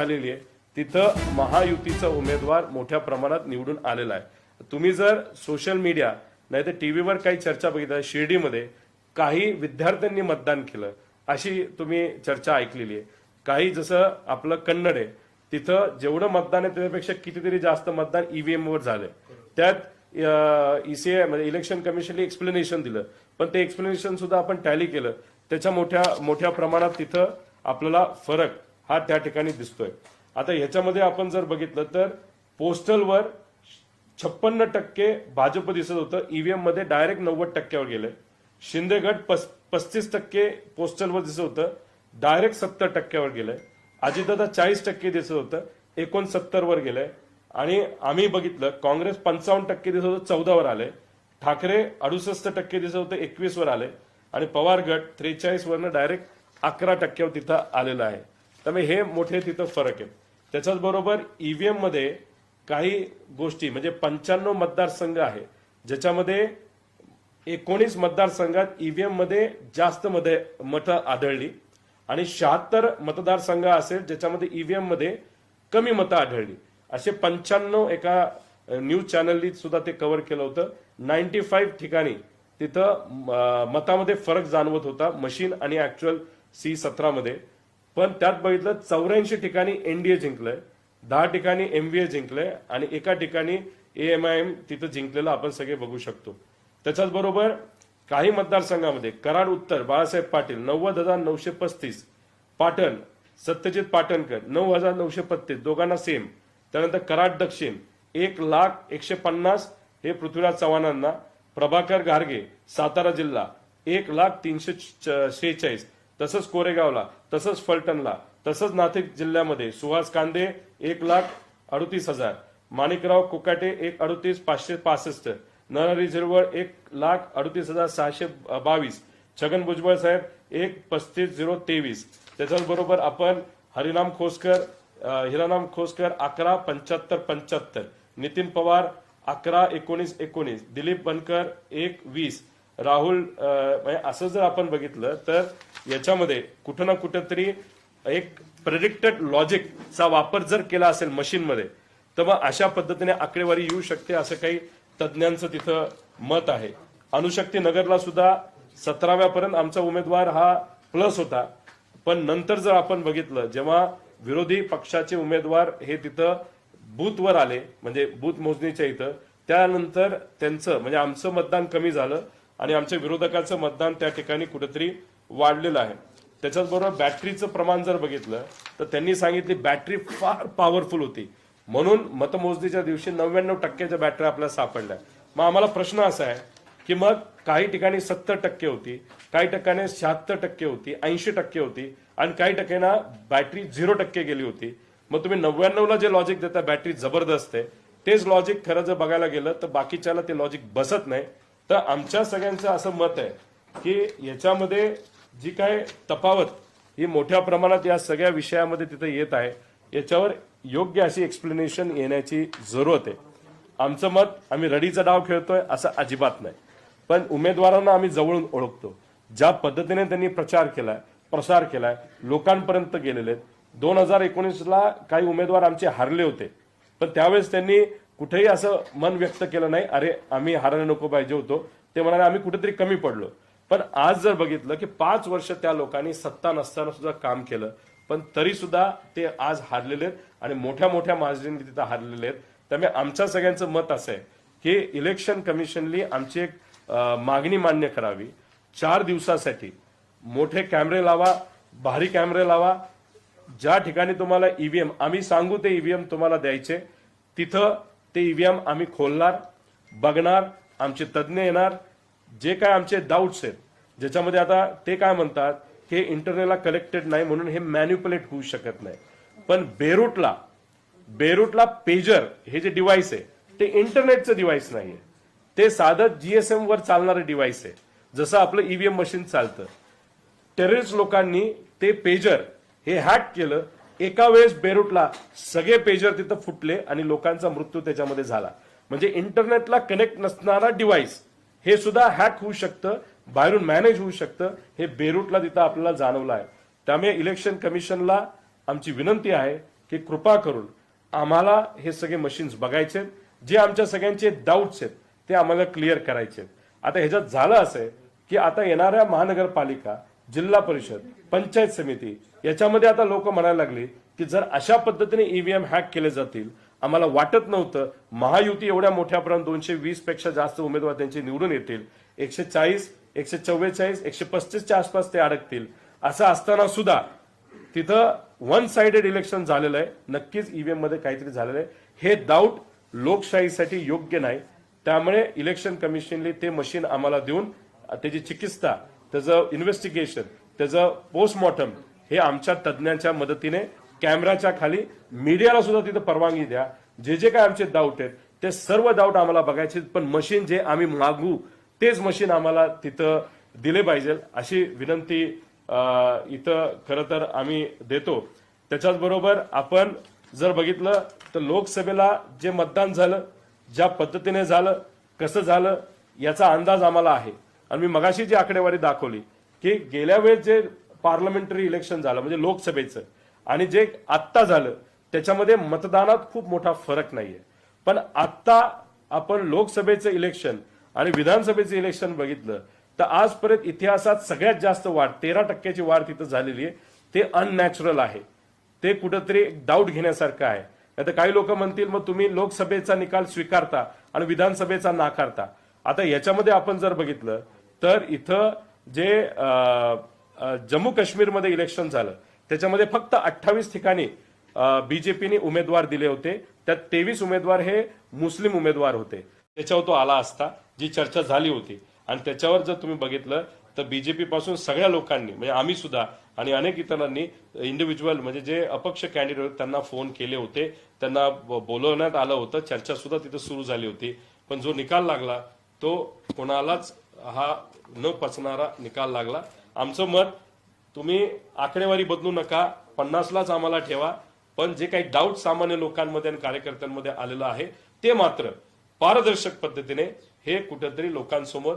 झालेली आहे. तिथं महायुतीचा उमेदवार मोठ्या प्रमाणात निवडून आलेला आहे. तुम्ही जर सोशल मीडिया नाही तर टीव्हीवर काही चर्चा बघितल्या शिर्डीमध्ये काही विद्यार्थ्यांनी मतदान केलं अशी तुम्ही चर्चा ऐकलेली आहे. काही जसं आपलं कन्नड आहे तिथं जेवढं मतदान आहे त्याच्यापेक्षा कितीतरी जास्त मतदान ईव्हीएम वर झालंय. त्यात ईसीआय म्हणजे इलेक्शन कमिशनने एक्सप्लेनेशन दिलं. पण ते एक्सप्लेनेशन सुद्धा आपण टॅली केलं. त्याच्या मोठ्या मोठ्या प्रमाणात तिथं आपल्याला फरक हा त्या ठिकाणी दिसतोय. आता ह्याच्यामध्ये आपण जर बघितलं तर पोस्टलवर छप्पन्न टक्के भाजप दिसत होतं. ईव्हीएममध्ये डायरेक्ट नव्वद टक्क्यावर गेले. शिंदेगड पस पस्तीस टक्के पोस्टलवर दिसत होतं. डायरेक्ट सत्तर टक्क्यावर गेलंय अजितदादा चाळीस टक्के दिसत होतं. एकोणसत्तर वर गेलंय आणि आम्ही बघितलं काँग्रेस पंचावन्न टक्के दिसत होतं चौदावर आले. ठाकरे अडुसष्ट टक्के दिसत होतं एकवीस वर आले. आणि पवार गट त्रेचाळीस वरनं डायरेक्ट अकरा टक्क्यावर तिथं आलेलं आहे. त्यामुळे हे मोठे तिथं फरक आहेत त्याच्याच बरोबर ईव्हीएममध्ये काही गोष्टी म्हणजे पंच्याण्णव मतदारसंघ आहे ज्याच्यामध्ये एकोणीस मतदारसंघात ईव्हीएममध्ये जास्त मध्ये मतं आढळली. आणि शहात्तर मतदारसंघ असेल ज्याच्यामध्ये ईव्हीएममध्ये कमी मतं आढळली. असे पंच्याण्णव एका न्यूज चॅनलनी सुद्धा ते कव्हर केलं होतं. नाईन्टी फाईव्ह ठिकाणी तिथं मतामध्ये फरक जाणवत होता मशीन आणि ऍक्च्युअल सी सतरामध्ये. पण त्यात बघितलं चौऱ्याऐंशी ठिकाणी एनडीए जिंकलंय दहा ठिकाणी एमव्हीए जिंकलंय आणि एका ठिकाणी एएमआयएम तिथं जिंकलेलं आपण सगळे बघू शकतो. त्याच्याच बरोबर काही मतदारसंघामध्ये कराड उत्तर बाळासाहेब पाटील नव्वद हजार नऊशे पस्तीस पाटण सत्यजित पाटणकर नऊ हजार नऊशे पत्तीस दोघांना सेम त्यानंतर कराड दक्षिण एक लाख एकशे पन्नास हे पृथ्वीराज चव्हाणांना प्रभाकर गार्गे सातारा जिल्हा एक लाख तीनशे शेहेचाळीस. तसंच कोरेगावला तसंच फलटणला तसंच नाशिक जिल्ह्यामध्ये सुहास कांदे एक लाख अडतीस हजार माणिकराव कोकाटे एक अडतीस पाचशे पासष्ट नरहरी झिरवळ एक लाख अडतीस हजार सहाशे बावीस छगन भुजबळ साहेब एक पस्तीस झिरो तेवीस. त्याच्याबरोबर आपण हरिनाम खोसकर हिरानाम खोसकर अकरा पंच्याहत्तर पंच्याहत्तर नितीन पवार अकरा एकोणीस एकोणीस दिलीप बनकर एक वीस राहुल म्हणजे असं जर आपण बघितलं तर याच्यामध्ये कुठं ना कुठंतरी एक प्रेडिक्टेड लॉजिकचा वापर जर केला असेल मशीनमध्ये तर मग अशा पद्धतीने आकडेवारी येऊ शकते असं काही तज्ज्ञांचं तिथं मत आहे. अणुशक्ती नगरला सुद्धा सतराव्यापर्यंत आमचा उमेदवार हा प्लस होता. पण नंतर जर आपण बघितलं जेव्हा विरोधी पक्षाचे उमेदवार हे तिथं बूथवर आले म्हणजे बूथ मोजणीच्या इथं त्यानंतर त्यांचं म्हणजे आमचं मतदान कमी झालं. आणि आमच्या विरोधकाचं मतदान त्या ठिकाणी कुठेतरी वाढलेलं आहे. त्याच्याच बरोबर बॅटरीचं प्रमाण जर बघितलं तर त्यांनी सांगितली बॅटरी फार पॉवरफुल होती. म्हणून मतमोजणीच्या दिवशी नव्याण्णव टक्क्याच्या बॅटरी आपल्याला सापडल्या. मग आम्हाला प्रश्न असा आहे की मग काही ठिकाणी सत्तर टक्के होती काही टक्क्याने शहात्तर टक्के होती ऐंशी टक्के होती आणि काही टक्क्यांना बॅटरी झिरो टक्के गेली होती. मग तुम्ही नव्याण्णवला जे लॉजिक देता बॅटरी जबरदस्त आहे. तेच लॉजिक खरं जर बघायला गेलं तर बाकीच्याला ते लॉजिक बसत नाही. तर आमच्या सगळ्यांचं असं मत आहे की याच्यामध्ये जी काय तफावत ही मोठ्या प्रमाणात या सगळ्या विषयामध्ये तिथे येत आहे याच्यावर योग्य अशी एक्सप्लेनेशन येण्याची जरूरत आहे. आमचं मत आम्ही रडीचा डाव खेळतोय असं अजिबात नाही. पण उमेदवारांना आम्ही जवळून ओळखतो. ज्या पद्धतीने त्यांनी प्रचार केलाय प्रसार केलाय लोकांपर्यंत गेलेले आहेत. दोन हजार एकोणीसला काही उमेदवार आमचे हारले होते. पण त्यावेळेस त्यांनी कुठेही असं मन व्यक्त केलं नाही अरे आम्ही हारायला नको पाहिजे होतो. ते म्हणाले आम्ही कुठेतरी कमी पडलो. पण आज जर बघितलं की पाच वर्ष त्या लोकांनी सत्ता नसताना सुद्धा काम केलं पण तरी सुद्धा ते आज हारलेले आहेत आणि मोठ्या मोठ्या मार्जिनने तिथं हारलेले आहेत. त्यामुळे आमच्या सगळ्यांचं मत असं आहे की इलेक्शन कमिशनली आमची एक मागणी मान्य करावी. चार दिवसासाठी मोठे कॅमेरे लावा भारी कॅमेरे लावा. ज्या ठिकाणी तुम्हाला ईव्हीएम आम्ही सांगू ते ईव्हीएम तुम्हाला द्यायचे. तिथं ते ईव्हीएम आम्ही खोलणार बघणार आमचे तज्ज्ञ येणार जे काय आमचे डाऊट्स आहेत ज्याच्यामध्ये आता ते काय म्हणतात हे इंटरनेटला कलेक्टेड नाही म्हणून हे मॅन्युपुलेट होऊ शकत नाही. पण बेरूटला बेरूटला पेजर हे जे डिव्हाइस आहे ते इंटरनेटचं डिव्हाइस आहे ते साधं जीएसएम वर चालणारं डिव्हाइस आहे. जसं आपलं ईव्हीएम मशीन चालतं. टेररिस्ट लोकांनी ते पेजर हे हॅक केलं एका वेळेस बेरूटला सगळे पेजर तिथं फुटले आणि लोकांचा मृत्यू त्याच्यामध्ये झाला. म्हणजे इंटरनेटला कनेक्ट नसणारा डिव्हाइस हे सुद्धा हॅक होऊ शकतं बाहेरून मॅनेज होऊ शकतं हे बेरूटला तिथं आपल्याला जाणवलं आहे. त्यामुळे इलेक्शन कमिशनला आमची विनंती आहे की कृपा करून आम्हाला हे सगळे मशीन्स बघायचे जे आमच्या सगळ्यांचे डाऊट्स आहेत ते आम्हाला क्लिअर करायचे आहेत. आता ह्याच्यात झालं असं आहे की आता येणाऱ्या महानगरपालिका जिल्हा परिषद पंचायत समिती याच्यामध्ये आता लोक म्हणायला लागली की जर अशा पद्धतीने ईव्हीएम हॅक केले जातील आम्हाला वाटत नव्हतं महायुती एवढ्या मोठ्यापर्यंत दोनशे वीसपेक्षा जास्त उमेदवार त्यांचे निवडून येतील. एकशे चाळीस एकशे चव्वेचाळीस एकशे पस्तीसच्या आसपास ते अडकतील. असं असताना सुद्धा तिथं वन साइडेड इलेक्शन झालेलं आहे. नक्कीच ईव्हीएममध्ये काहीतरी झालेलं आहे. हे डाऊट लोकशाहीसाठी योग्य नाही. त्यामुळे इलेक्शन कमिशनने ते मशीन आम्हाला देऊन त्याची चिकित्सा त्याचं इन्व्हेस्टिगेशन त्याचं पोस्टमॉर्टम हे आमच्या तज्ज्ञांच्या मदतीने कॅमेराच्या खाली मीडियाला सुद्धा तिथं परवानगी द्या. जे जे काय आमचे डाऊट आहेत ते सर्व डाऊट आम्हाला बघायचे पण मशीन जे आम्ही मागू तेच मशीन आम्हाला तिथं दिले पाहिजे. अशी विनंती इथं खरं तर आम्ही देतो. त्याच्याच बरोबर आपण जर बघितलं तर लोकसभेला जे मतदान झालं ज्या पद्धतीने झालं कसं झालं याचा अंदाज आम्हाला आहे. आणि मी मगाशी जी आकडेवारी दाखवली की गेल्या वेळेस जे पार्लमेंटरी इलेक्शन झालं म्हणजे लोकसभेचं आणि जे आत्ता झालं त्याच्यामध्ये मतदानात खूप मोठा फरक नाहीये. पण आत्ता आपण लोकसभेचं इलेक्शन आणि विधानसभेचं इलेक्शन बघितलं तर आजपर्यंत इतिहासात सगळ्यात जास्त वाढ तेरा टक्क्याची वाढ तिथं झालेली आहे. ते अननॅचरल आहे. ते कुठंतरी डाऊट घेण्यासारखं आहे. आता काही लोक म्हणतील मग तुम्ही लोकसभेचा निकाल स्वीकारता आणि विधानसभेचा नाकारता. आता याच्यामध्ये आपण जर बघितलं तर इथं जे जम्मू काश्मीरमध्ये इलेक्शन झालं त्याच्यामध्ये फक्त अठ्ठावीस ठिकाणी बीजेपीने उमेदवार दिले होते. त्यात तेवीस उमेदवार हे मुस्लिम उमेदवार होते. त्याच्यावर तो आला असता जी चर्चा झाली होती. आणि त्याच्यावर जर तुम्ही बघितलं तर बीजेपी पासून सगळ्या लोकांनी म्हणजे आम्ही सुद्धा आणि अनेक इतरांनी इंडिव्हिज्युअल म्हणजे जे अपक्ष कॅन्डिडेट होते त्यांना फोन केले होते. त्यांना ब- बोलवण्यात आलं होतं. चर्चा सुद्धा तिथं सुरू झाली होती. पण जो निकाल लागला तो कोणालाच हा न पचणारा निकाल लागला. आमचं मत तुम्ही आकडेवारी बदलू नका पन्नासलाच आम्हाला ठेवा पण जे काही डाऊट सामान्य लोकांमध्ये आणि कार्यकर्त्यांमध्ये आलेलं आहे ते मात्र पारदर्शक पद्धतीने हे कुठेतरी लोकांसमोर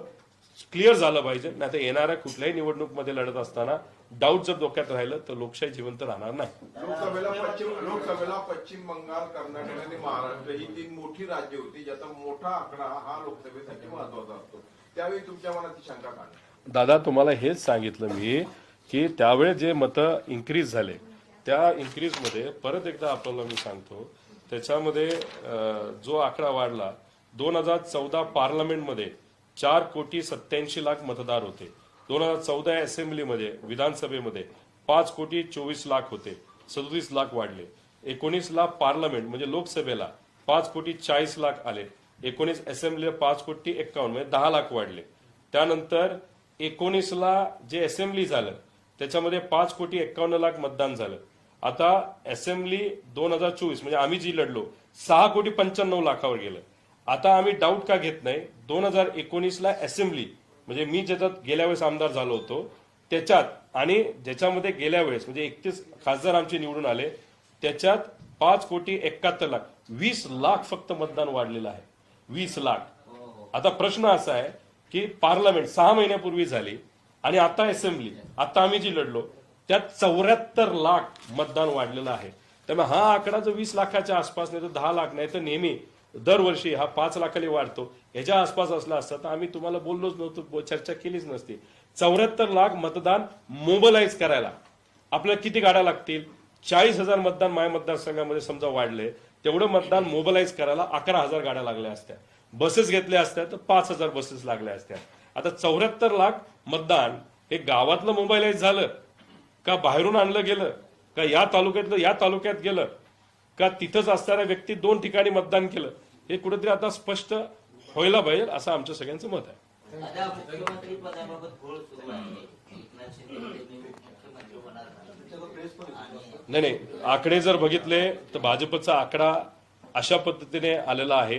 क्लिअर झालं पाहिजे. नाही तर येणाऱ्या कुठल्याही निवडणूकमध्ये लढत असताना डाऊट जर डोक्यात राहिलं तर लोकशाही जिवंत राहणार नाही. लोकसभेला पश्चिम लोकसभेला पश्चिम बंगाल कर्नाटक आणि महाराष्ट्र ही तीन मोठी राज्य होती ज्याचा मोठा आकडा हा लोकसभेसाठी महत्त्वाचा असतो. त्यावेळी तुमच्या मनात शंका दादा तुम्हाला हेच सांगितलं मी की त्यावेळेस जे मतं इन्क्रीज झाले त्या इन्क्रीजमध्ये परत एकदा आपल्याला मी सांगतो त्याच्यामध्ये जो आकडा वाढला दोन हजार चौदा पार्लमेंटमध्ये चार कोटी सत्याऐंशी लाख मतदार होते. दोन हजार चौदा असेंब्लीमध्ये विधानसभेमध्ये पाच कोटी चोवीस लाख होते सदोतीस लाख वाढले. एकोणीस लाख पार्लमेंट म्हणजे लोकसभेला पाच कोटी चाळीस लाख आले. एकोणीस असेंब्लीला पाच कोटी एक्कावन्न म्हणजे दहा लाख वाढले. त्यानंतर एकोणीसला जे असेंब्ली झालं त्याच्यामध्ये पाच कोटी एक्कावन्न लाख मतदान झालं. आता असेंब्ली दोन हजार चोवीस म्हणजे आम्ही जी लढलो सहा कोटी पंच्याण्णव लाखावर गेलं. आता आम्ही डाऊट का घेत नाही? दोन हजार एकोणीसला असेंब्ली म्हणजे मी ज्याच्यात गेल्या वेळेस आमदार झालो होतो त्याच्यात आणि ज्याच्यामध्ये गेल्या वेळेस म्हणजे एकतीस खासदार आमचे निवडून आले त्याच्यात पाच कोटी एकाहत्तर लाख वीस लाख फक्त मतदान वाढलेलं आहे. वीस लाख. आता प्रश्न असा आहे की पार्लमेंट सहा महिन्यापूर्वी झाली आणि आता असेंब्ली आता आम्ही जी लढलो त्यात चौऱ्याहत्तर लाख मतदान वाढलेलं आहे. त्यामुळे हा आकडा जर वीस लाखाच्या आसपास नाही तर दहा लाख नाही तर नेहमी दरवर्षी हा पाच लाखाला वाढतो. ह्याच्या आसपास असला असता तर आम्ही तुम्हाला बोललोच नव्हतो चर्चा केलीच नसती. चौऱ्याहत्तर लाख मतदान मोबलाईज करायला. आपल्याला किती गाड्या लागतील? चाळीस हजार मतदान माय मतदारसंघामध्ये समजा वाढले तेवढं मतदान मोबलाइज करायला अकरा हजार गाड्या लागल्या असत्या. बसेस घेतल्या असत्या तर पाच हजार बसेस लागल्या असत्या. आता चौऱ्याहत्तर लाख मतदान हे गावातलं मोबाईलाईज झालं का बाहेरून आणलं गेलं का या तालुक्यातलं या तालुक्यात गेलं का तिथंच असणाऱ्या व्यक्ती दोन ठिकाणी मतदान केलं हे कुठेतरी आता स्पष्ट व्हायला पाहिजे असं आमच्या सगळ्यांचं मत आहे आता मुख्यमंत्री पदाबाबत घोळ सुरू आहे एकनाथ शिंदे यांनी मुख्यमंत्री होणार आणि नाही नाही. आकडे जर बघितले तर भाजपचा आकडा अशा पद्धतीने आलेला आहे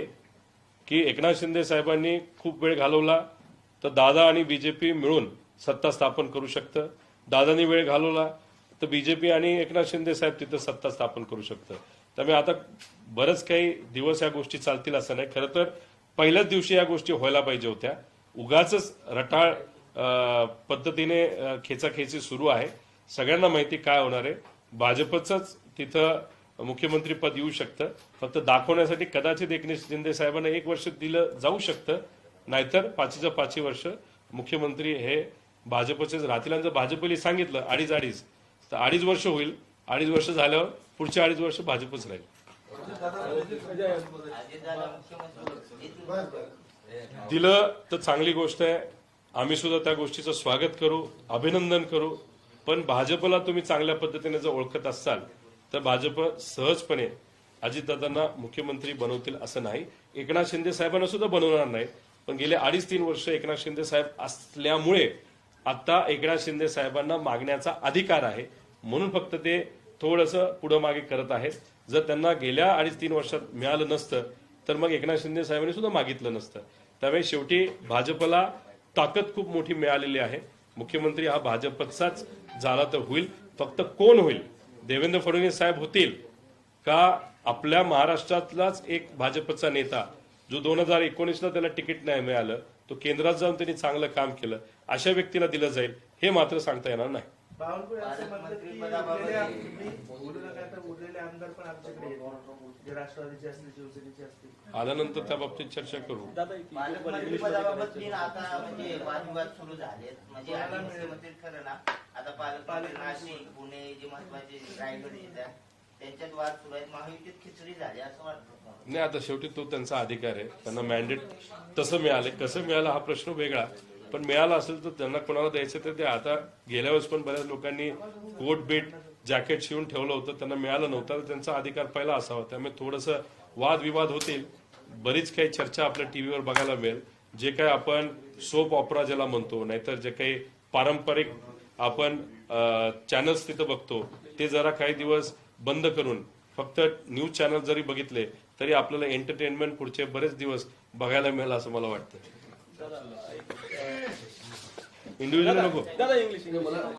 की एकनाथ शिंदे साहेबांनी खूप वेळ घालवला तर दादा आणि बीजेपी मिळून सत्ता स्थापन करू शकतं. दादानी वेळ घालवला तर बीजेपी आणि एकनाथ शिंदे साहेब तिथं सत्ता स्थापन करू शकतं. त्यामुळे आता बरंच काही दिवस या गोष्टी चालतील असं नाही. खरं तर पहिल्याच दिवशी या गोष्टी व्हायला पाहिजे होत्या. उगाच रटाळ पद्धतीने खेचाखेची सुरू आहे. सगळ्यांना माहिती काय होणार आहे. भाजपचंच तिथं मुख्यमंत्री पद येऊ शकतं. फक्त दाखवण्यासाठी कदाचित एकनाथ शिंदे साहेबांना एक वर्ष दिलं जाऊ शकतं. नाहीतर पाचीच्या पाचही वर्ष मुख्यमंत्री हे भाजपचेच राहतील. आणि जर भाजपने सांगितलं अडीच अडीच तर अडीच वर्ष होईल. अडीच वर्ष झाल्यावर पुढचे अडीच वर्ष भाजपच राहील. दिलं तर चांगली गोष्ट आहे. आम्ही सुद्धा त्या गोष्टीचं स्वागत करू अभिनंदन करू. पण भाजपला तुम्ही चांगल्या पद्धतीने जर ओळखत असाल तर भाजप सहजपणे अजितदादांना मुख्यमंत्री बनवतील असं नाही. एकनाथ शिंदे साहेबांना सुद्धा बनवणार नाही पण गेले अडीच तीन वर्ष एकनाथ शिंदे साहेब असल्यामुळे आता एकनाथ शिंदे साहेबांना मागण्याचा अधिकार आहे. म्हणून फक्त ते थोडंसं पुढं मागे करत आहेत. जर त्यांना गेल्या अडीच तीन वर्षात मिळालं नसतं तर मग एकनाथ शिंदे साहेबांनी सुद्धा मागितलं नसतं. त्यामुळे शेवटी भाजपला ताकद खूप मोठी मिळालेली आहे. मुख्यमंत्री हा भाजपचाच झाला तर होईल. फक्त कोण होईल? देवेंद्र फडणवीस साहेब होतील का आपल्या महाराष्ट्रातलाच एक भाजपचा नेता जो दोन हजार एकोणीसला त्याला तिकीट नाही मिळालं तो केंद्रात जाऊन त्यांनी चांगलं काम केलं अशा व्यक्तीला दिलं जाईल हे मात्र सांगता येणार नाही. बावनकुळे असं म्हणतात की उरलेले आम- बोलू नका तर उरलेले आमदार पण आमच्याकडे येतील जे राष्ट्रवादीचे असतील शिवसेनेचे असतील. आल्यानंतर त्या बाबतीत चर्चा करू. पालकमंत्री पदाबाबत तीन आता म्हणजे वादविवाद सुरू झालेत. म्हणजे आधी मुख्यमंत्री खरं ना आता पालकमंत्री नाशिक पुणे जे महत्त्वाचे रायगड त्यांच्यात वाद सुरू आहेत. महायुतीत खिचडी झाली असं वाटतं मला. नाही आता शेवटी तो त्यांचा अधिकार आहे. त्यांना मॅन्डेट तसं मिळाले कसं मिळालं हा प्रश्न वेगळा. पण मिळालं असेल तर त्यांना कोणाला द्यायचं तर ते आता गेल्या वेळेस पण बऱ्याच लोकांनी कोट बीट जॅकेट शिवून ठेवलं होतं. त्यांना मिळालं नव्हतं. तर त्यांचा अधिकार पहिला असावा. त्यामुळे थोडंसं वादविवाद होतील. बरीच काही चर्चा आपल्या टीव्हीवर बघायला मिळेल. जे काय आपण सोप ऑपरा ज्याला म्हणतो नाहीतर जे काही पारंपरिक आपण चॅनल्स तिथं बघतो ते जरा काही दिवस बंद करून फक्त न्यूज चॅनल जरी बघितले तरी आपल्याला एंटरटेनमेंट पुढचे बरेच दिवस बघायला मिळेल असं मला वाटतं. इंडिव्हिज्युअल नको.